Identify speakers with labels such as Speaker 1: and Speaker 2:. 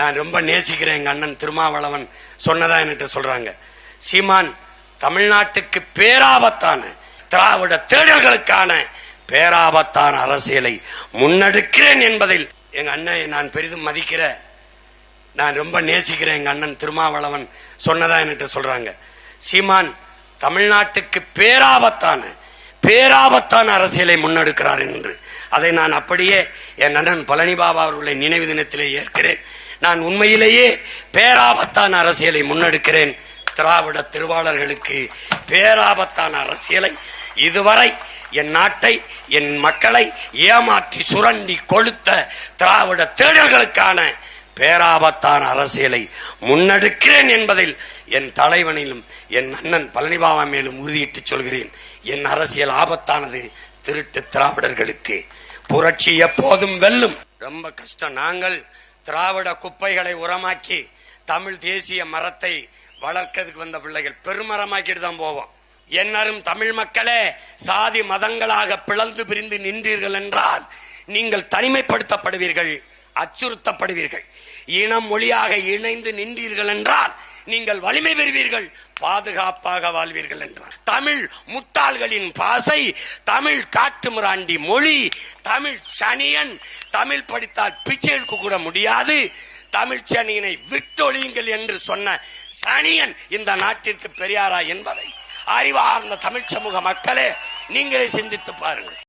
Speaker 1: நான் ரொம்ப நேசிக்கிறேன் எங்க அண்ணன் திருமாவளவன். சொன்னதா என்கிட்ட சொல்றாங்க. சீமான் தமிழ்நாட்டுக்கு பேராபத்தான திராவிட தேடல்களுக்கான பேராபத்தான அரசியலை முன்னெடுக்கிறேன் என்பதில் எங்க அண்ணன் நான் பெரிதும் மதிக்கிற நான் ரொம்ப நேசிக்கிறேன் எங்க அண்ணன் திருமாவளவன். சொன்னதா என்கிட்ட சொல்றாங்க. சீமான் தமிழ்நாட்டுக்கு பேராபத்தான பேராபத்தான அரசியலை முன்னெடுக்கிறார் என்று. அதை நான் அப்படியே என் அண்ணன் பழனி பாபா அவர்களை நினைவு தினத்திலே ஏற்கிறேன். நான் உண்மையிலேயே பேராபத்தான அரசியலை முன்னெடுக்கிறேன். திராவிட திருவாளர்களுக்கு பேராபத்தான அரசியலை இதுவரை என் நாட்டை என் மக்களை ஏமாற்றி சுரண்டி கொளுத்த திராவிட தேடல்களுக்கான பேராபத்தான அரசியலை முன்னெடுக்கிறேன் என்பதில் என் தலைவனிலும் என் அண்ணன் பழனிபாபா மேலும் உறுதியிட்டு சொல்கிறேன். என் அரசியல் ஆபத்தானது திருட்டு திராவிடர்களுக்கு. புரட்சி எப்போதும் வெல்லும். ரொம்ப கஷ்டம். நாங்கள் திராவிட குப்பைகளை உரமாக்கி தமிழ் தேசிய மரத்தை வளர்க்கிறதுக்கு வந்த பிள்ளைகள் பெருமரமாக்கிட்டு தான் போவோம். என்னரும் தமிழ் மக்களே சாதி மதங்களாக பிளந்து பிரிந்து நின்றீர்கள் என்றால் நீங்கள் தனிமைப்படுத்தப்படுவீர்கள் அச்சுறுத்தப்படுவீர்கள். இனம் மொழியாக இணைந்து நின்றீர்கள் என்றால் நீங்கள் வலிமை பெறுவீர்கள். பாதுகாப்பாக வாழ்வீர்கள் என்றார். தமிழ் முட்டாள்களின் பாசை தமிழ் காட்டுமிராண்டி மொழி தமிழ் சனியன் தமிழ் படித்தால் பிச்சை எடுக்க கூட முடியாது. தமிழ் சனியனை விட்டொழியுங்கள் என்று சொன்ன சனியன் இந்த நாட்டிற்கு பெரியாரா என்பதை அறிவார்ந்த தமிழ் சமூக மக்களே நீங்களே சிந்தித்து பாருங்கள்.